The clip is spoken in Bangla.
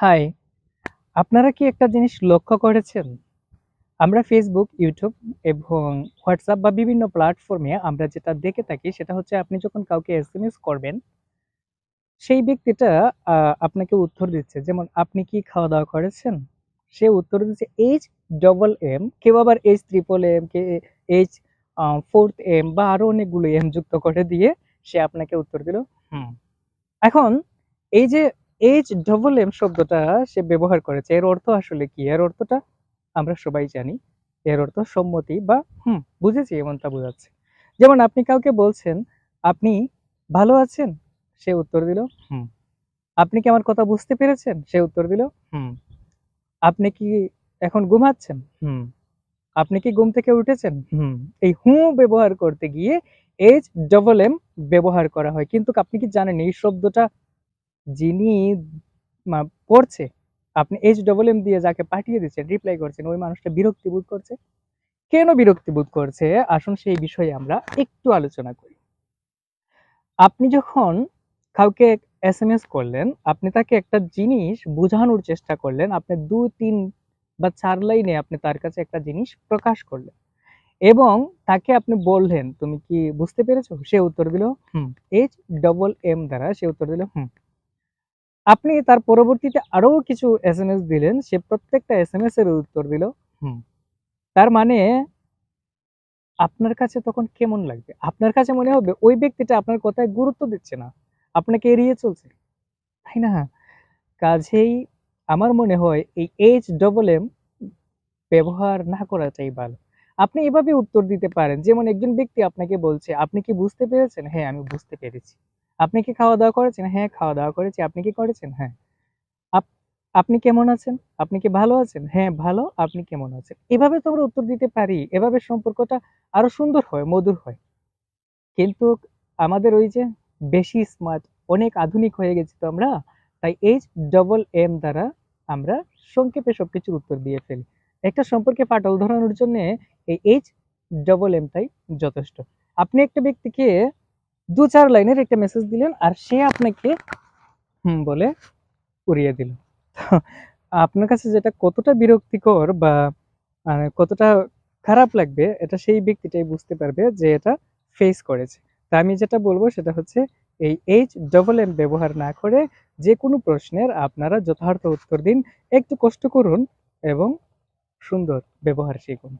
হাই, আপনারা কি একটা জিনিস লক্ষ্য করেছেন? আমরা ফেসবুক ইউটিউব এবং হোয়াটসঅ্যাপ বা বিভিন্ন প্ল্যাটফর্মে আমরা যেটা দেখে থাকি সেটা হচ্ছে আপনি যখন কাউকে এস করবেন, সেই ব্যক্তিটা আপনাকে উত্তর দিচ্ছে। যেমন, আপনি কি খাওয়া দাওয়া করেছেন? সে উত্তর দিচ্ছে এইচ ডবল এম কেউ আবার এইচ ট্রিপল এম কে এইচ ফোর্থ এম বা আরও অনেকগুলো এম যুক্ত করে দিয়ে সে আপনাকে উত্তর দিল। হুম। এখন, এই যে এইচ ডবল এম শব্দটা সে ব্যবহার করেছে। এর অর্থ আসলে কি? এর অর্থটা আমরা সবাই জানি। এর অর্থ সম্মতি বা, হুম, বুঝেছি, এমনটা বোঝাচ্ছে। যেমন আপনি কাউকে বলছেন, আপনি ভালো আছেন? সে উত্তর দিল, হুম। আপনি কি আমার কথা বুঝতে পেরেছেন? সে উত্তর দিল, হুম। আপনি কি এখন ঘুমাচ্ছেন? হুম। আপনি কি ঘুম থেকে উঠেছেন? হুম। এই হু ব্যবহার করতে গিয়ে এইচ ডবল এম ব্যবহার করা হয়। কিন্তু আপনি কি জানেন এই শব্দটা যিনি পড়ছে, আপনি এইচ ডবল এম দিয়ে যাকে পাঠিয়ে দিচ্ছেন রিপ্লাই করছেন, ওই মানুষটা বিরক্তি বোধ করছে? কেন বিরক্তি বোধ করছে? আসুন সেই বিষয়ে আমরা একটু আলোচনা করি। আপনি যখন কাউকে এস এম এস করলেন, আপনি তাকে একটা জিনিস বোঝানোর চেষ্টা করলেন, আপনি দু, তিন বা চার লাইনে আপনি তার কাছে একটা জিনিস প্রকাশ করলেন এবং তাকে আপনি বললেন, তুমি কি বুঝতে পেরেছ? সে উত্তর দিল, হুম। এইচ ডবল এম দ্বারা সে উত্তর দিল, হুম। আপনি তার পরবর্তীতে আরও কিছু এস এম এস দিলেন সে প্রত্যেকটা এস এম এস এর উত্তর দিল। তার মানে আপনার কাছে তখন কেমন লাগবে? আপনার কাছে মনে হবে ওই ব্যক্তিটা আপনার কথায় গুরুত্ব দিচ্ছে না। আপনাকে এড়িয়ে চলছে। তাই না? কাজেই আমার মনে হয় এই এইচ ডবল এম ব্যবহার না করাটাই ভালো। আপনি এভাবে উত্তর দিতে পারেন। যেমন একজন ব্যক্তি আপনাকে বলছে আপনি কি বুঝতে পেরেছেন? হ্যাঁ আমি বুঝতে পেরেছি। আপনি কি খাওয়া দাওয়া করেছেন? হ্যাঁ খাওয়া দাওয়া করেছি। আপনি কি করেছেন? হ্যাঁ। আপ- আপনি কেমন আছেন? আপনি কি ভালো আছেন? হ্যাঁ ভালো। আপনি কেমন আছেন? এভাবে তো আমরা উত্তর দিতে পারি। এভাবে সম্পর্কটা আরও সুন্দর হয়, মধুর হয়। কিন্তু আমাদের ওই যে বেশি স্মার্ট অনেক আধুনিক হয়ে গেছি তো আমরা, তাই এইচ ডবল এম দ্বারা আমরা সংক্ষেপে সবকিছুর উত্তর দিয়ে ফেলি। একটা সম্পর্কে ফাটল ধরানোর জন্য এই এইচ ডবল এমটাই যথেষ্ট। আপনি একটা ব্যক্তিকে দু চার লাইনের একটা মেসেজ দিলেন আর সে আপনাকে, হুম, বলে উড়িয়ে দিল। আপনার কাছে যেটা কতটা বিরক্তিকর বা মানে কতটা খারাপ লাগবে, এটা সেই ব্যক্তিটাই বুঝতে পারবে যে এটা ফেস করেছে। তা আমি যেটা বলব সেটা হচ্ছে, এই এইচ ডবল এম ব্যবহার না করে যে কোনো প্রশ্নের আপনারা যথার্থ উত্তর দিন। একটু কষ্ট করুন এবং সুন্দর ব্যবহার শিখুন।